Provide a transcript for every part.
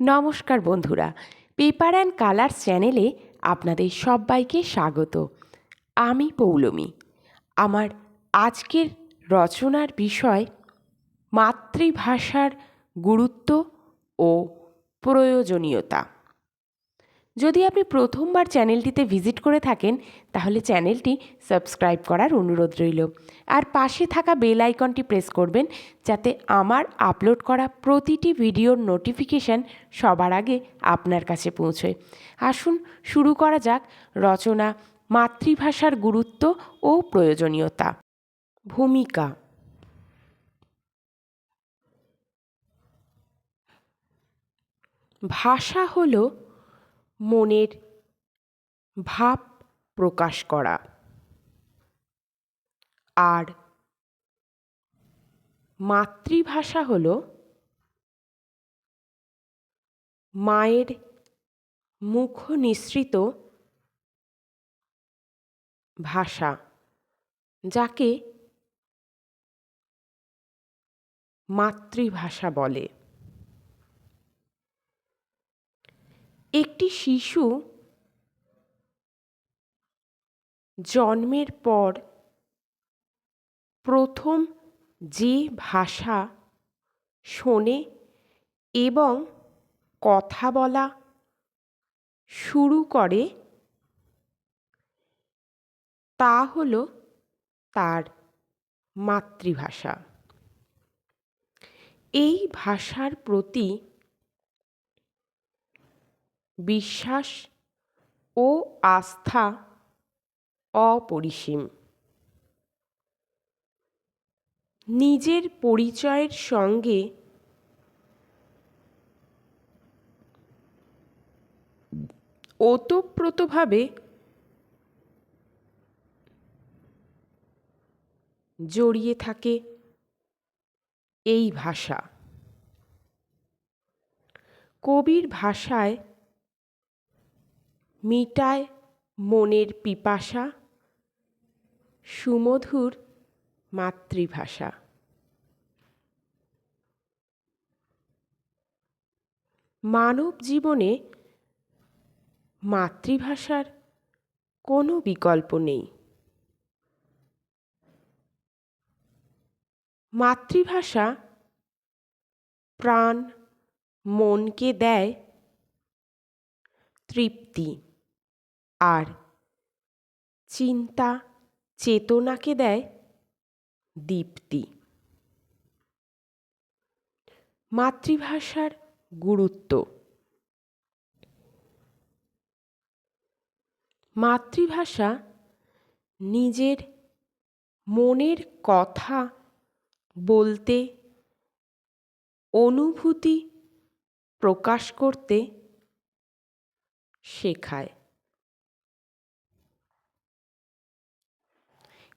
নমস্কার বন্ধুরা paper and colour চ্যানেলে আপনাদের সবাইকে স্বাগত। আমি পৌলমী। আমার আজকের রচনার বিষয় মাতৃভাষার গুরুত্ব ও প্রয়োজনীয়তা। যদি আপনি প্রথমবার চ্যানেলটিতে ভিজিট করে থাকেন, তাহলে চ্যানেলটি সাবস্ক্রাইব করার অনুরোধ রইল। আর পাশে থাকা বেল আইকনটি প্রেস করবেন, যাতে আমার আপলোড করা প্রতিটি ভিডিওর নোটিফিকেশান সবার আগে আপনার কাছে পৌঁছয়। আসুন, শুরু করা যাক রচনা, মাতৃভাষার গুরুত্ব ও প্রয়োজনীয়তা। ভূমিকা ভাষা হলো মনের ভাব প্রকাশ করা। আর মাতৃভাষা হল মায়ের মুখ নিঃসৃত ভাষা যাকে মাতৃভাষা বলে। একটি শিশু জন্মের পর প্রথম যে ভাষা শোনে এবং কথা বলা শুরু করে তা হল তার মাতৃভাষা। এই ভাষার প্রতি বিশ্বাস ও আস্থা অপরিসীম। নিজের পরিচয়ের সঙ্গে ওতপ্রোতভাবে জড়িয়ে থাকে এই ভাষা। কবির ভাষায় মিটায় মনের পিপাসা, সুমধুর মাতৃভাষা। মানব জীবনে মাতৃভাষার কোনো বিকল্প নেই। মাতৃভাষা প্রাণ, মনকে দেয় তৃপ্তি। আর চিন্তা চেতনাকে দেয় দীপ্তি। মাতৃভাষার গুরুত্ব। মাতৃভাষা নিজের মনের কথা বলতে, অনুভূতি প্রকাশ করতে শেখায়।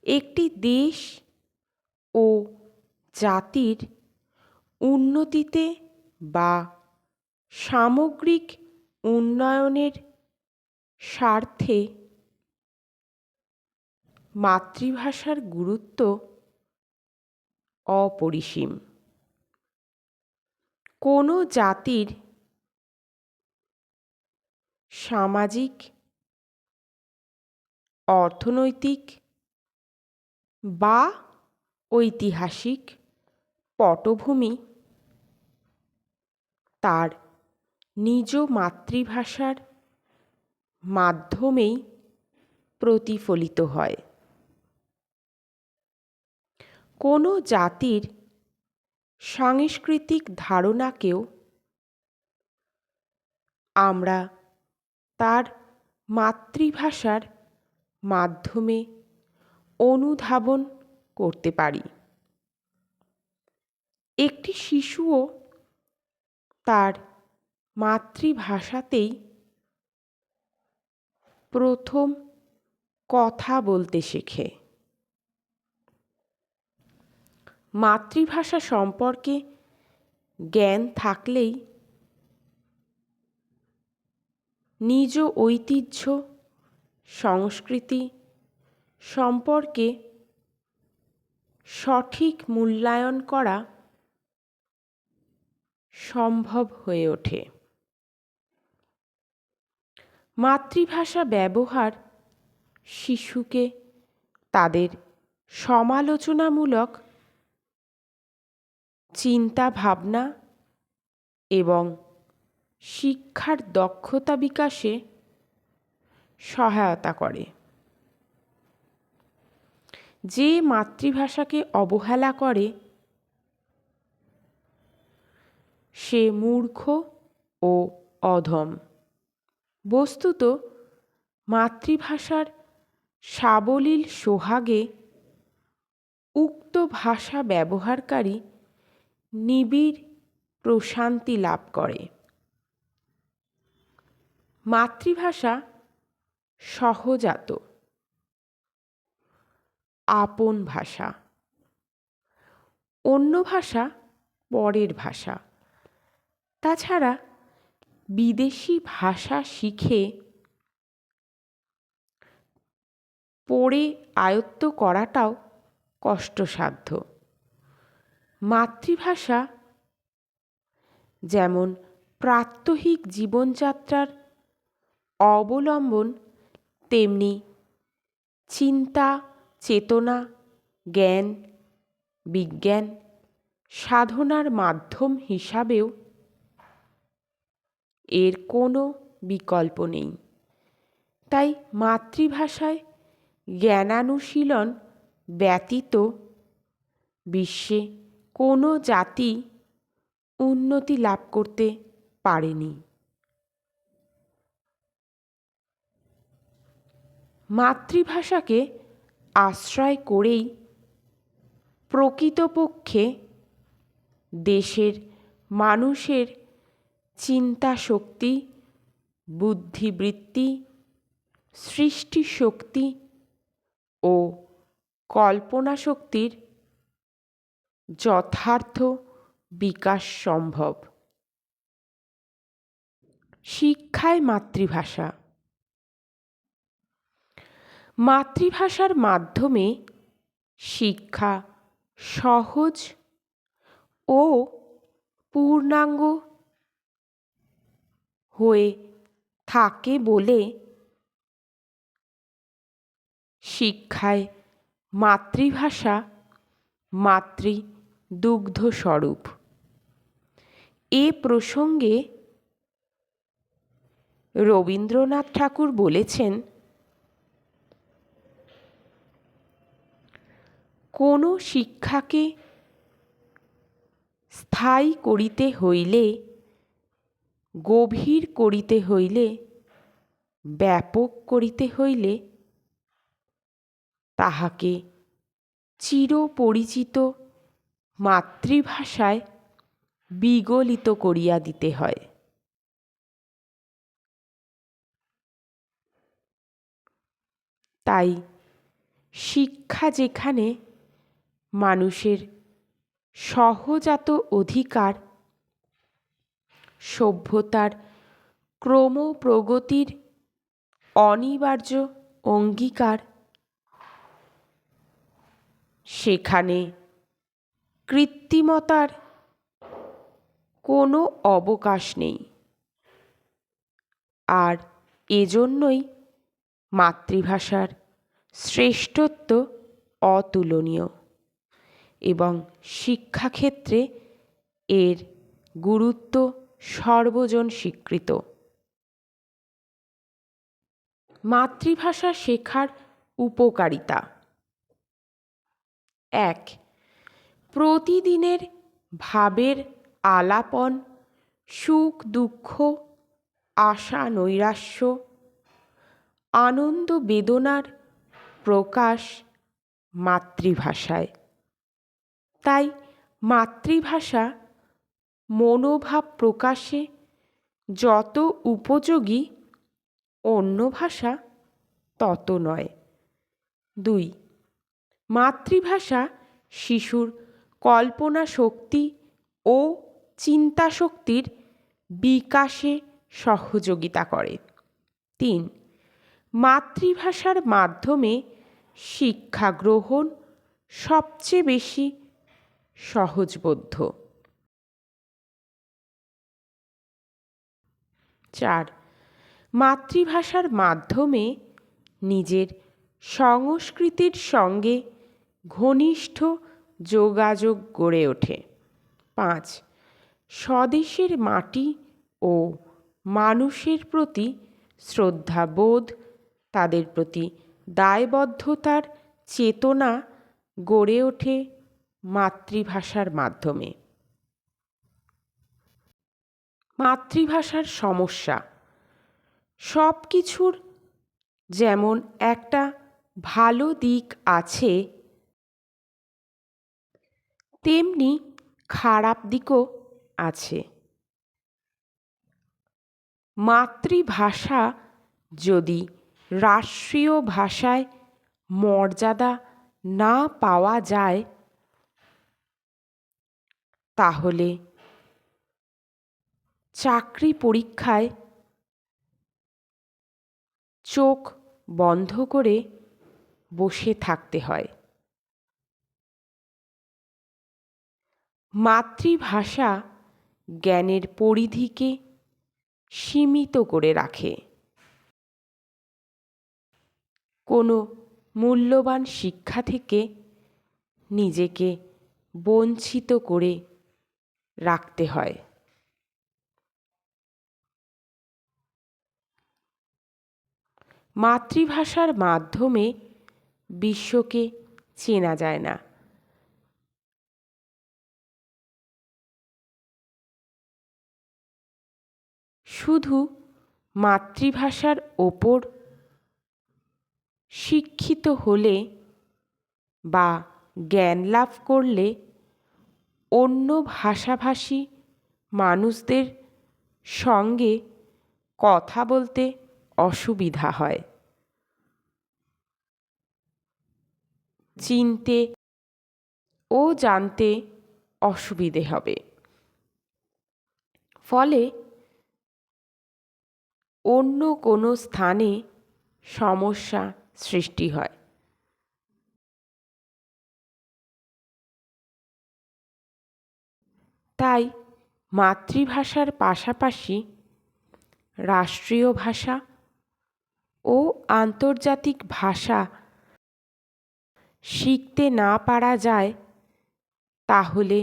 একটি দেশ ও জাতির উন্নতিতে বা সামগ্রিক উন্নয়নের স্বার্থে মাতৃভাষার গুরুত্ব অপরিসীম। কোনো জাতির সামাজিক, অর্থনৈতিক বা ঐতিহাসিক পটভূমি। তার নিজ মাতৃভাষার মাধ্যমেই প্রতিফলিত হয়। কোনো জাতির সাংস্কৃতিক ধারণাকেও আমরা তার মাতৃভাষার মাধ্যমে অনুধাবন করতে পারি। একটি শিশুও তার মাতৃভাষাতেই প্রথম কথা বলতে শেখে। মাতৃভাষা সম্পর্কে জ্ঞান থাকলেই নিজ ঐতিহ্য, সংস্কৃতি সম্পর্কে সঠিক মূল্যায়ন করা সম্ভব হয়ে ওঠে। মাতৃভাষা ব্যবহার শিশুকে তাদের সমালোচনামূলক চিন্তা ভাবনা এবং শিক্ষার দক্ষতা বিকাশে সহায়তা করে। যে মাতৃভাষাকে অবহেলা করে, সে মূর্খ ও অধম। বস্তুত, মাতৃভাষার সাবলীল সোহাগে উক্ত ভাষা ব্যবহারকারী নিবিড় প্রশান্তি লাভ করে। মাতৃভাষা সহজাত। আপন ভাষা। অন্য ভাষা পরের ভাষা। তাছাড়া বিদেশি ভাষা শিখে পড়ে আয়ত্ত করাটাও কষ্টসাধ্য। মাতৃভাষা যেমন প্রাত্যহিক জীবনযাত্রার অবলম্বন, তেমনি চিন্তা চেতনা, জ্ঞান, বিজ্ঞান, সাধনার মাধ্যম হিসাবেও এর কোনো বিকল্প নেই। তাই মাতৃভাষায় জ্ঞানানুশীলন ব্যতীত বিশ্বে কোনো জাতি উন্নতি লাভ করতে পারেনি। মাতৃভাষাকে আশ্রয় করেই প্রকৃতপক্ষে দেশের মানুষের চিন্তা শক্তি বুদ্ধিবৃত্তি সৃষ্টি শক্তি ও কল্পনা শক্তির যথার্থ বিকাশ সম্ভব। শিক্ষায় মাতৃভাষা মাতৃভাষার মাধ্যমে শিক্ষা সহজ ও পূর্ণাঙ্গ হয়ে থাকে বলে শিক্ষায় মাতৃভাষা মাতৃ দুগ্ধস্বরূপ এ প্রসঙ্গে রবীন্দ্রনাথ ঠাকুর বলেছেন কোনো শিক্ষাকে স্থায়ী করিতে হইলে, গভীর করিতে হইলে, ব্যাপক করিতে হইলে, তাহাকে চিরপরিচিত মাতৃভাষায় বিগলিত করিয়া দিতে হয়। তাই শিক্ষা যেখানে মানুষের সহজাত অধিকার, সভ্যতার ক্রমপ্রগতির অনিবার্য অঙ্গীকার। সেখানে কৃত্রিমতার কোনো অবকাশ নেই। আর এজন্যই মাতৃভাষার শ্রেষ্ঠত্ব অতুলনীয়। এবং শিক্ষাক্ষেত্রে এর গুরুত্ব সর্বজন স্বীকৃত মাতৃভাষা শেখার উপকারিতা। এক, প্রতিদিনের ভাবের আলাপন, সুখ, দুঃখ, আশা, নৈরাশ্য, আনন্দ, বেদনার প্রকাশ মাতৃভাষায়। তাই মাতৃভাষা মনোভাব প্রকাশে যত উপযোগী অন্য ভাষা তত নয়। দুই, মাতৃভাষা শিশুর কল্পনা শক্তি ও চিন্তা শক্তির বিকাশে সহযোগিতা করে। তিন, মাতৃভাষার মাধ্যমে শিক্ষা গ্রহণ সবচেয়ে বেশি সহজবোধ্য। চার, মাতৃভাষার মাধ্যমে নিজের সংস্কৃতির সঙ্গে ঘনিষ্ঠ যোগাযোগ গড়ে ওঠে। পাঁচ, স্বদেশের মাটি ও মানুষের প্রতি শ্রদ্ধাবোধ, তাদের প্রতি দায়বদ্ধতার চেতনা গড়ে ওঠে মাতৃভাষার মাধ্যমে। মাতৃভাষার সমস্যা। সব কিছুর যেমন একটা ভালো দিক আছে, তেমনি খারাপ দিকও আছে। মাতৃভাষা যদি রাষ্ট্রীয় ভাষায় মর্যাদা না পাওয়া যায় তাহলে? চাকরি পরীক্ষায় চোখ বন্ধ করে বসে থাকতে হয়। মাতৃভাষা জ্ঞানের পরিধিকে সীমিত করে রাখে। কোনো মূল্যবান শিক্ষা থেকে নিজেকে বঞ্চিত করে রাখতে হয়। মাতৃভাষার মাধ্যমে বিশ্বকে চেনা যায় না। শুধু মাতৃভাষার ওপর শিক্ষিত হলে বা জ্ঞান লাভ করলে অন্য ভাষাভাষী মানুষদের সঙ্গে কথা বলতে অসুবিধা হয়। চিনতে ও জানতে অসুবিধে হবে। ফলে অন্য কোনো স্থানে সমস্যা সৃষ্টি হয়। তাই মাতৃভাষার পাশাপাশি রাষ্ট্রীয় ভাষা ও আন্তর্জাতিক ভাষা শিখতে না পারা যায়, তাহলে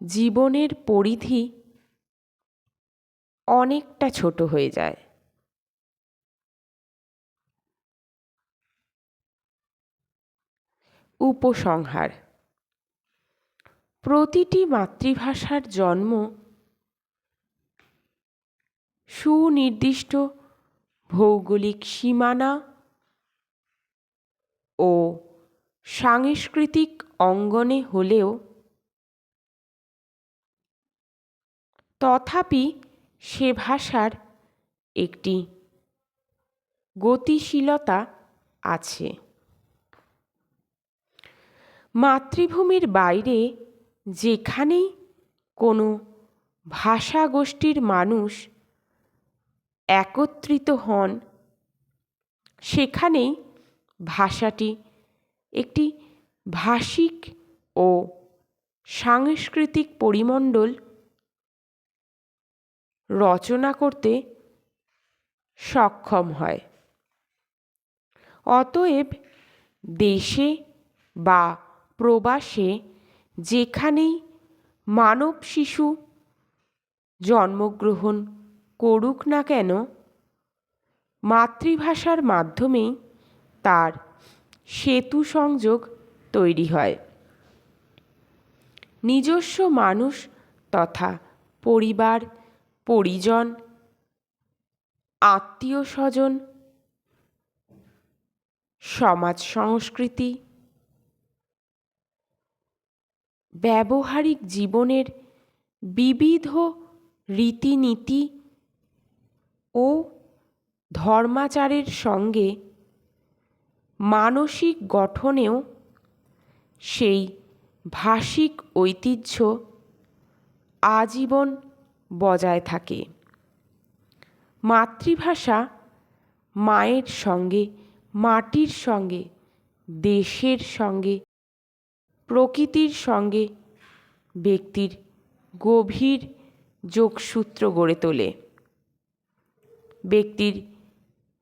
জীবনের পরিধি অনেকটা ছোট হয়ে যায়। উপসংহার প্রতিটি মাতৃভাষার জন্ম সুনির্দিষ্ট ভৌগোলিক সীমানা ও সাংস্কৃতিক অঙ্গনে হলেও তথাপি সে ভাষার একটি গতিশীলতা আছে। মাতৃভূমির বাইরে যেখানেই কোনো ভাষা গোষ্ঠীর মানুষ একত্রিত হন, সেখানেই ভাষাটি একটি ভাষিক ও সাংস্কৃতিক পরিমণ্ডল রচনা করতে সক্ষম হয়। অতএব দেশে বা প্রবাসে যেখানেই মানব শিশু জন্মগ্রহণ করুক না কেন, মাতৃভাষার মাধ্যমেই তার সেতু সংযোগ তৈরি হয়। নিজস্ব মানুষ তথা পরিবার, পরিজন, আত্মীয় স্বজন, সমাজ সংস্কৃতি ব্যবহারিক জীবনের বিবিধ রীতিনীতি ও ধর্মাচারের সঙ্গে মানসিক গঠনেও সেই ভাষিক ঐতিহ্য আজীবন বজায় থাকে। মাতৃভাষা মায়ের সঙ্গে, মাটির সঙ্গে, দেশের সঙ্গে প্রকৃতির সঙ্গে ব্যক্তির গভীর যোগসূত্র গড়ে তোলে। ব্যক্তির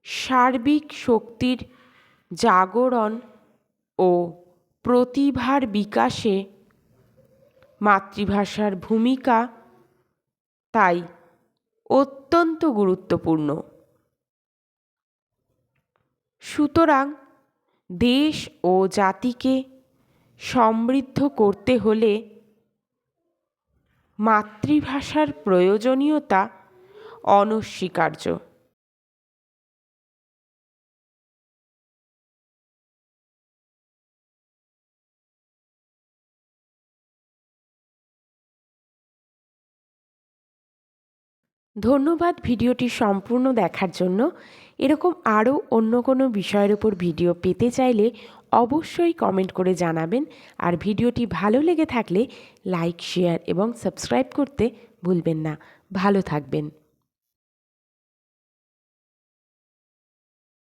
সার্বিক শক্তির জাগরণ ও প্রতিভার বিকাশে মাতৃভাষার ভূমিকা তাই অত্যন্ত গুরুত্বপূর্ণ। সুতরাং দেশ ও জাতিকে সমৃদ্ধ করতে হলে মাতৃভাষার প্রয়োজনীয়তা অনস্বীকার্য। ধন্যবাদ ভিডিওটি সম্পূর্ণ দেখার জন্য। এরকম আরও অন্য কোনো বিষয়ের ওপর ভিডিও পেতে চাইলে অবশ্যই কমেন্ট করে জানাবেন। আর ভিডিওটি ভালো লেগে থাকলে লাইক, শেয়ার এবং সাবস্ক্রাইব করতে ভুলবেন না। ভালো থাকবেন।